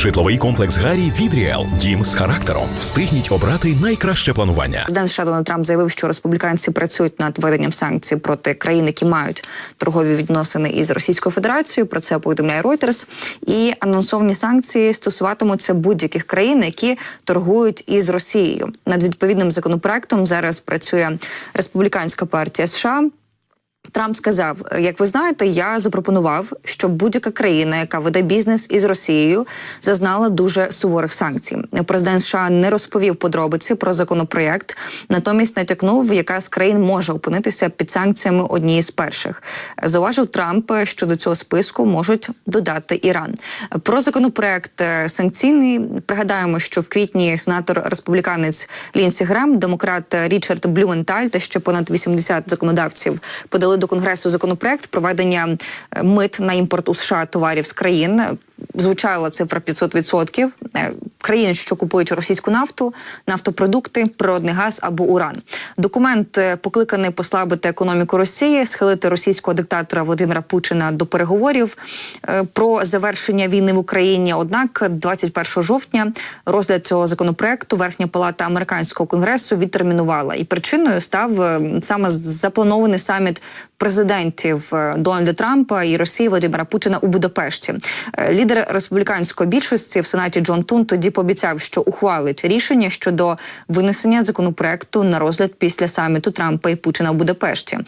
Житловий комплекс Гарі від Ріел. Дім з характером. Встигніть обрати найкраще планування. Президент США Дональд Трамп заявив, що республіканці працюють над введенням санкцій проти країн, які мають торгові відносини із Російською Федерацією. Про це повідомляє Reuters. І анонсовані санкції стосуватимуться будь-яких країн, які торгують із Росією. Над відповідним законопроектом зараз працює республіканська партія США. Трамп сказав: як ви знаєте, я запропонував, щоб будь-яка країна, яка веде бізнес із Росією, зазнала дуже суворих санкцій. Президент США не розповів подробиці про законопроєкт, натомість натякнув, яка з країн може опинитися під санкціями однієї з перших. Зауважив Трамп, що до цього списку можуть додати Іран. Про законопроект е, санкційний пригадаємо, що в квітні сенатор республіканець Лінсі Грем, демократ Річард Блюменталь та ще понад 80 законодавців подали до конгресу законопроект проведення е, мит на імпорт у США товарів з країн. Звучала цифра 500% Е, країн, що купують російську нафту, нафтопродукти, природний газ або уран. Документ е, покликаний послабити економіку Росії, схилити російського диктатора Володимира Путіна до переговорів е, про завершення війни в Україні. Однак, 21 жовтня розгляд цього законопроекту Верхня палата американського конгресу відтермінувала, і причиною став саме запланований саміт президентів Дональда Трампа і Росії Володимира Путіна у Будапешті. Лідер республіканської більшості в сенаті Джон Тун тоді пообіцяв, що ухвалить рішення щодо винесення законопроекту на розгляд після саміту Трампа і Путіна у Будапешті.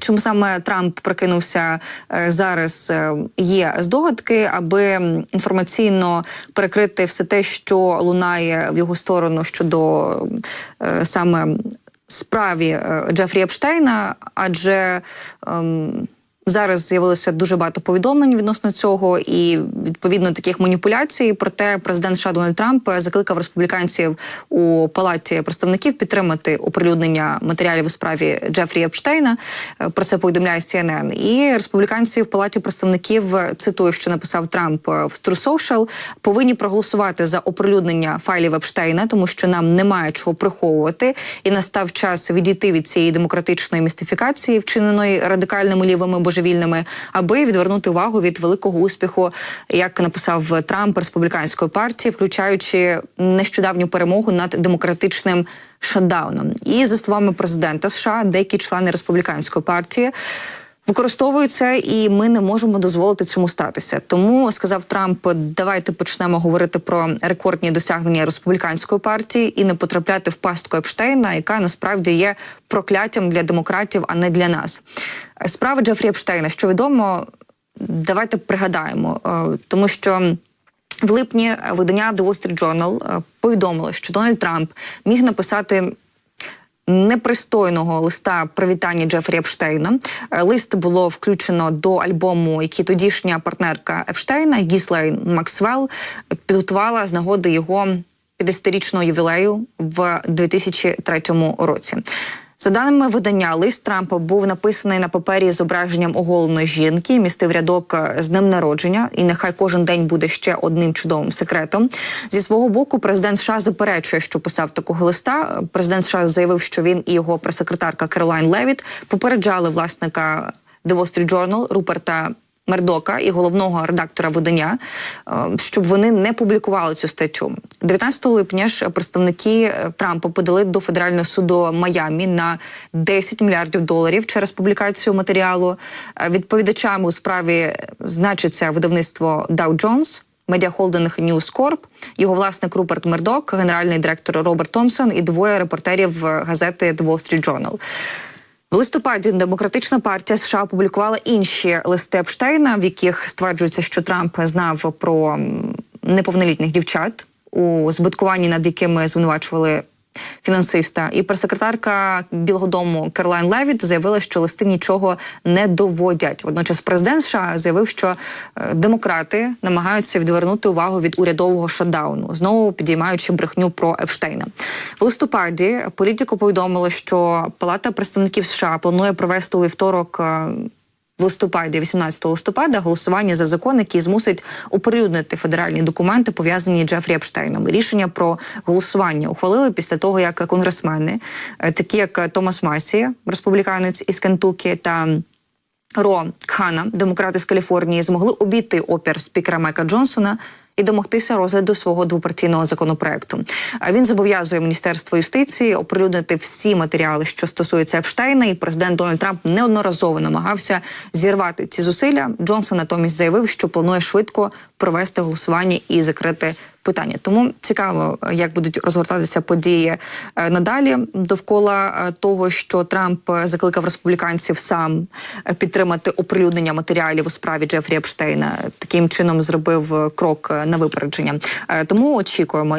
Чому саме Трамп прокинувся е, зараз? е, Є здогадки, аби інформаційно перекрити все те, що лунає в його сторону щодо е, саме справі Джефрі Епштейна, адже ем, зараз з'явилося дуже багато повідомлень відносно цього, і відповідно таких маніпуляцій. Проте президент США Дональд Трамп закликав республіканців у палаті представників підтримати оприлюднення матеріалів у справі Джефрі Епштейна. Е, Про це повідомляє CNN. І республіканці в палаті представників е, цитую, що написав Трамп е, в True Social, повинні проголосувати за оприлюднення файлів Епштейна, тому що нам немає чого приховувати, і настав час відійти від цієї демократичної містифікації, вчиненої радикальними лівими божевільними, аби відвернути увагу від великого успіху, як написав Трамп республіканської партії, включаючи нещодавню перемогу над демократичним шатдауном. І за словами президента США, деякі члени республіканської партії. Використовують це, і ми не можемо дозволити цьому статися. Тому сказав Трамп: давайте почнемо говорити про рекордні досягнення республіканської партії і не потрапляти в пастку Епштейна, яка насправді є прокляттям для демократів, а не для нас. Справа Джефрі Епштейна, що відомо, давайте пригадаємо, е, тому що. В липні видання The Wall Street Journal е, повідомило, що Дональд Трамп міг написати непристойного листа привітання Джефрі Епштейна. Е, Лист було включено до альбому, який тодішня партнерка Епштейна Гіслейн Максвелл підготувала з нагоди його 50-річного ювілею в 2003 році. За даними видання, лист Трампа був написаний на папері з зображенням оголеної жінки, містив рядок е, з ним народження, і нехай кожен день буде ще одним чудовим секретом. Зі свого боку, президент США заперечує, що писав такого листа. Президент США заявив, що він і його прес-секретарка Керолайн Левіт попереджали власника The Wall Street Journal Руперта Мердока і головного редактора видання, е, щоб вони не публікували цю статтю. 19 липня ж представники е, Трампа подали до федерального суду Майамі на 10 мільярдів доларів через публікацію матеріалу. Е, Відповідачами у справі значиться видавництво Dow Jones, медіахолдинг News Corp, його власник Руперт Мердок, генеральний директор Роберт Томпсон і двоє репортерів газети The Wall Street Journal. В листопаді демократична партія США опублікувала інші листи Епштейна, в яких стверджується, що Трамп знав про неповнолітніх дівчат у збиткуванні, над якими звинувачували фінансиста. І прес-секретарка Білого Дому Керолайн Левіт заявила, що листи нічого не доводять. Водночас, президент США заявив, що е, демократи намагаються відвернути увагу від урядового шатдауну, знову підіймаючи брехню про Епштейна. В листопаді політико повідомило, що Палата представників США планує провести у вівторок. В листопаді, 18 листопада, голосування за закон, який змусить оприлюднити федеральні документи, пов'язані з Джефрі Епштейном. Рішення про голосування ухвалили після того, як конгресмени, е, такі як Томас Масі, республіканець із Кентукі, та Ро Кхана, демократи з Каліфорнії, змогли обійти опір спікера Майка Джонсона і домогтися розгляду свого двопартійного законопроекту. Він зобов'язує міністерство юстиції оприлюднити всі матеріали, що стосуються Епштейна. І президент Дональд Трамп неодноразово намагався зірвати ці зусилля. Джонсон натомість заявив, що планує швидко провести голосування і закрити питання. Тому цікаво, як будуть розгортатися події е, надалі довкола е, того, що Трамп е, закликав республіканців сам підтримати оприлюднення матеріалів у справі Джефрі Епштейна. Таким чином зробив крок на випередження. Е, Тому очікуємо.